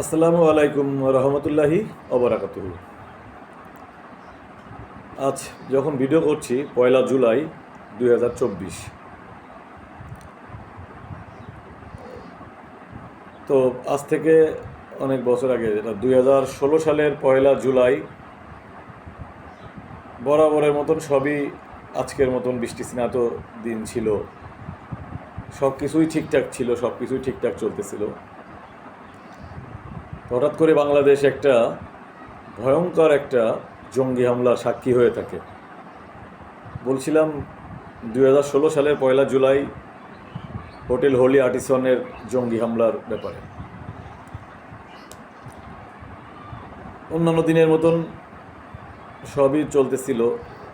আসসালামু আলাইকুম রহমতুল্লাহি অবরাকাতুহ। আজ যখন ভিডিও করছি, পয়লা জুলাই দুই হাজার চব্বিশ। তো আজ থেকে অনেক বছর আগে, যেটা দুই হাজার ষোলো সালের পয়লা জুলাই, বরাবরের মতন সবই আজকের মতন বৃষ্টি স্নাত দিন ছিল। সব কিছুই ঠিকঠাক ছিল সব কিছুই ঠিকঠাক চলতেছিল। হঠাৎ করে বাংলাদেশ একটা ভয়ঙ্কর একটা জঙ্গি হামলার সাক্ষী হয়ে থাকে। বলছিলাম, দুই হাজার ষোলো সালের পয়লা জুলাই হোটেল হোলি আর্টিসনের জঙ্গি হামলার ব্যাপারে। অন্যান্য দিনের মতন সবই চলতেছিল।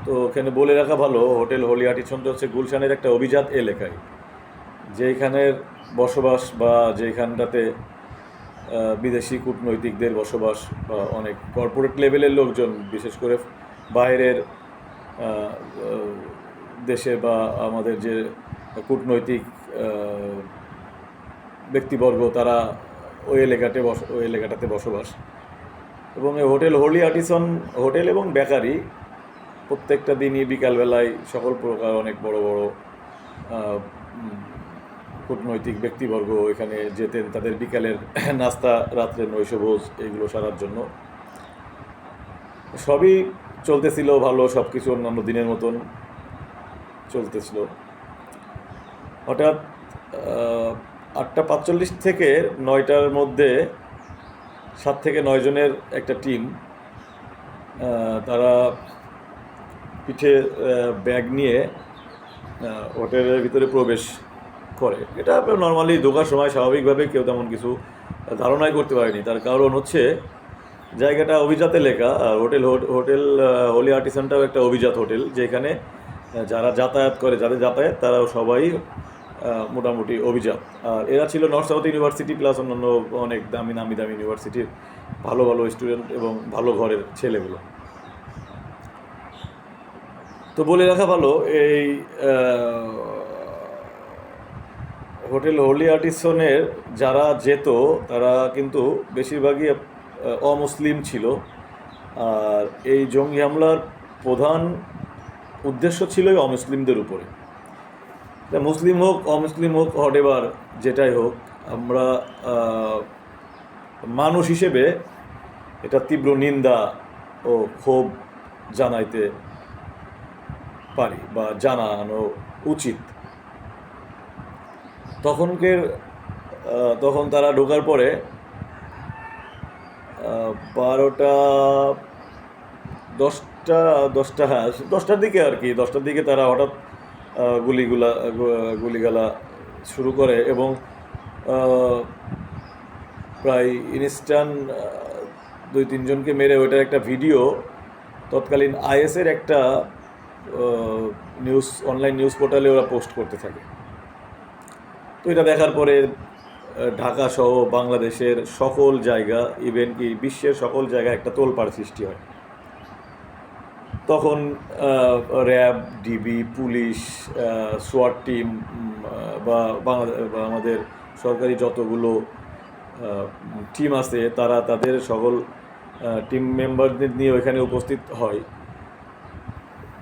তো ওখানে বলে রাখা ভালো, হোটেল হোলি আর্টিসনটা হচ্ছে গুলশানের একটা অভিজাত এলাকায় যেখানের বসবাস বা যেখানটাতে বিদেশি কূটনৈতিকদের বসবাস বা অনেক কর্পোরেট লেভেলের লোকজন, বিশেষ করে বাইরের দেশে বা আমাদের যে কূটনৈতিক ব্যক্তিবর্গ, তারা ওই এলাকাতে বস, ওই এলাকাটাতে বসবাস। এবং এই হোটেল হোলি আর্টিসন হোটেল এবং বেকারি প্রত্যেকটা দিনই বিকালবেলায় সকল প্রকার অনেক বড় বড় কূটনৈতিক ব্যক্তিবর্গ এখানে যেতেন, তাদের বিকালের নাস্তা রাত্রের নৈশভোজ এগুলো সারার জন্য। সবই চলতেছিল ভালো সব কিছু অন্যান্য দিনের মতন চলতেছিল। হঠাৎ আটটা পাঁচচল্লিশ থেকে নয়টার মধ্যে সাত থেকে নয় জনের একটা টিম তারা পিঠে ব্যাগ নিয়ে হোটেলের ভিতরে প্রবেশ করে। এটা নর্মালি ঢোকার সময় স্বাভাবিকভাবে কেউ তেমন কিছু ধারণাই করতে পারেনি। তার কারণ হচ্ছে, জায়গাটা অভিজাত লেখা, আর হোটেল হোটেল হোলি আর্টিসানটাও একটা অভিজাত হোটেল, যেখানে যারা যাতায়াত করে, যাদের যাতায়াত তারা সবাই মোটামুটি অভিজাত। আর এরা ছিল নর্থ সাউথ ইউনিভার্সিটি প্লাস অন্যান্য অনেক দামি নামি দামি ইউনিভার্সিটির ভালো ভালো স্টুডেন্ট এবং ভালো ঘরের ছেলেগুলো। তো বলে রাখা ভালো, এই হোটেল হোলি আর্টিসনের যারা যেত, তারা কিন্তু বেশিরভাগই অমুসলিম ছিল। আর এই জঙ্গি হামলার প্রধান উদ্দেশ্য ছিল এই অমুসলিমদের উপরে। মুসলিম হোক, অমুসলিম হোক হটেবার যেটাই হোক, আমরা মানুষ হিসেবে এটা তীব্র নিন্দা ও ক্ষোভ জানাইতে পারি বা জানানো উচিত। তখনকের তখন তারা ঢোকার পরে বারোটা, দশটা দশটা হ্যাঁ দশটার দিকে আর কি, দশটার দিকে তারা হঠাৎ গুলিগুলা গুলিগালা শুরু করে এবং প্রায় ইনস্ট্যান্ট দুই, তিনজনকে মেরে ওইটার একটা ভিডিও, তৎকালীন আইএসের একটা নিউজ অনলাইন নিউজ পোর্টালে ওরা পোস্ট করতে থাকে। তো এটা দেখার পরে আহ, ঢাকা সহ বাংলাদেশের সকল জায়গা ইভেন কি বিশ্বের সকল জায়গায় একটা তোলপাড় সৃষ্টি হয়। তখন র্যাব ডিবি পুলিশ সোয়াট টিম বা আমাদের সরকারি যতগুলো টিম আছে তারা তাদের সকল টিম মেম্বারদের নিয়ে ওইখানে উপস্থিত হয়।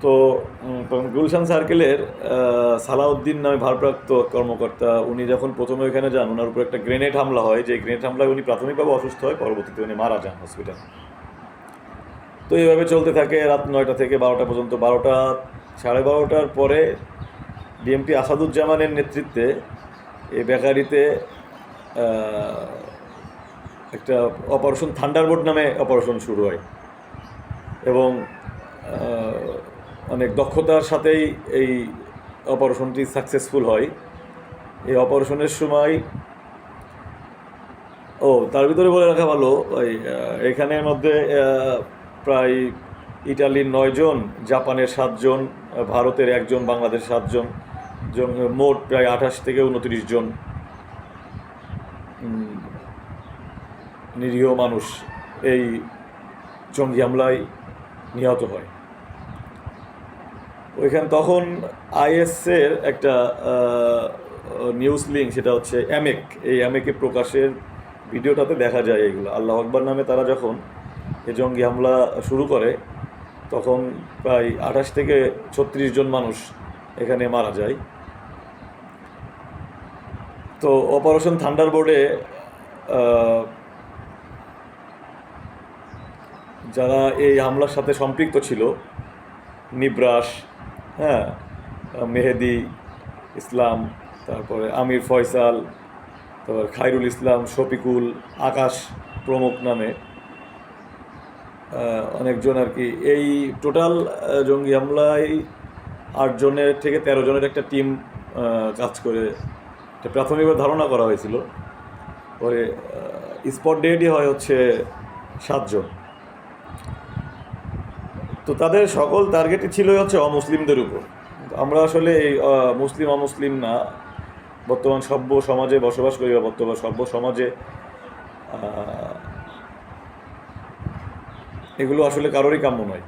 তো গুলশান সার্কেলের সালাউদ্দিন নামে ভারপ্রাপ্ত কর্মকর্তা, উনি যখন প্রথমে ওইখানে যান ওনার উপর একটা গ্রেনেড হামলা হয়। যে গ্রেনেড হামলায় উনি প্রাথমিকভাবে অসুস্থ হয় পরবর্তীতে উনি মারা যান হসপিটালে তো এইভাবে চলতে থাকে রাত নয়টা থেকে বারোটা পর্যন্ত। বারোটা, সাড়ে বারোটার পরে ডিএমপি আসাদুজ্জামানের নেতৃত্বে এই বেকারিতে একটা অপারেশন থান্ডারবোর্ড নামে অপারেশন শুরু হয়। এবং অনেক দক্ষতার সাথেই এই অপারেশনটি সাকসেসফুল হয়। এই অপারেশনের সময় ও, তার ভিতরে বলে রাখা ভালো, ওই এখানের মধ্যে প্রায় ইটালির নয়জন জাপানের সাতজন ভারতের একজন বাংলাদেশ সাতজন জন মোট প্রায় আঠাশ থেকে উনত্রিশ জন নিরীহ মানুষ এই জঙ্গি হামলায় নিহত হয়। ওইখানে তখন আইএসের একটা নিউজ লিঙ্ক সেটা হচ্ছে অ্যামেক। এই অ্যামেকে প্রকাশের ভিডিওটাতে দেখা যায় এগুলো। আল্লাহ আকবর নামে তারা যখন এ জঙ্গি হামলা শুরু করে, তখন প্রায় আঠাশ থেকে ছত্রিশ জন মানুষ এখানে মারা যায়। তো অপারেশন থান্ডারবোর্ডে যারা এই হামলার সাথে সম্পৃক্ত ছিল, নিব্রাস হ্যাঁ মেহেদি, ইসলাম, তারপরে আমির ফয়সাল, তারপর খাইরুল ইসলাম, শফিকুল, আকাশ প্রমুখ নামে অনেকজন আর কি। এই টোটাল জঙ্গি হামলায় আটজনের থেকে তেরো জনের একটা টিম কাজ করে। প্রাথমিকভাবে ধারণা করা হয়েছিল। পরে স্পট ডেডই হয় হচ্ছে সাতজন। তো তাদের সকল টার্গেটই ছিল হচ্ছে অমুসলিমদের উপর। আমরা আসলে এই মুসলিম, অমুসলিম না। বর্তমান সভ্য সমাজে বসবাস করি বা বর্তমান সভ্য সমাজে এগুলো আসলে কারোরই কাম্য নয়।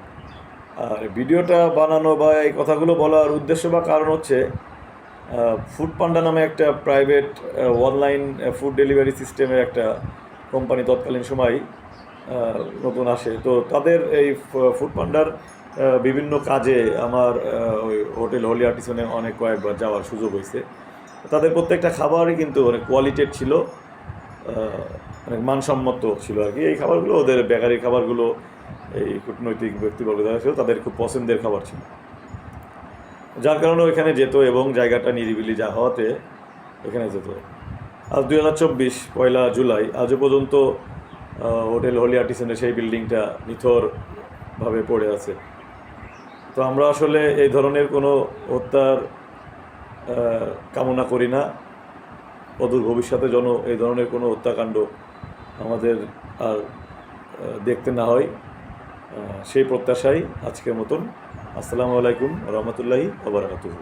আর ভিডিওটা বানানো বা এই কথাগুলো বলার উদ্দেশ্য বা কারণ হচ্ছে ফুড পান্ডা নামে একটা প্রাইভেট অনলাইন ফুড ডেলিভারি সিস্টেমের একটা কোম্পানি তৎকালীন সময় নতুন আসে। তো তাদের এই ফুড পান্ডার বিভিন্ন কাজে আমার ওই হোটেল হলি আর্টিসনে অনেক কয়েকবার যাওয়ার সুযোগ হয়েছে। তাদের প্রত্যেকটা খাবারই কিন্তু অনেক কোয়ালিটেড ছিল অনেক মানসম্মত ছিল আর কি। এই খাবারগুলো ওদের বেকারি খাবারগুলো, এই কূটনৈতিক ব্যক্তিবর্গ যারা ছিল, তাদের খুব পছন্দের খাবার ছিল। যার কারণে ওইখানে যেত এবং জায়গাটা নিরিবিলি যা হওয়াতে এখানে যেত। আজ দুই হাজার চব্বিশ পয়লা জুলাই আজও পর্যন্ত হোটেল হলি আর্টিসেনের সেই বিল্ডিংটা নিথরভাবে পড়ে আছে। তো আমরা আসলে এই ধরনের কোনো হত্যার কামনা করি না। অদূর ভবিষ্যতে যেন এই ধরনের কোনো হত্যাকাণ্ড আমাদের আর দেখতে না হয়। সেই প্রত্যাশাই আজকের মতন। আসসালামু আলাইকুম রহমতুল্লাহি ওবরাকাতুহু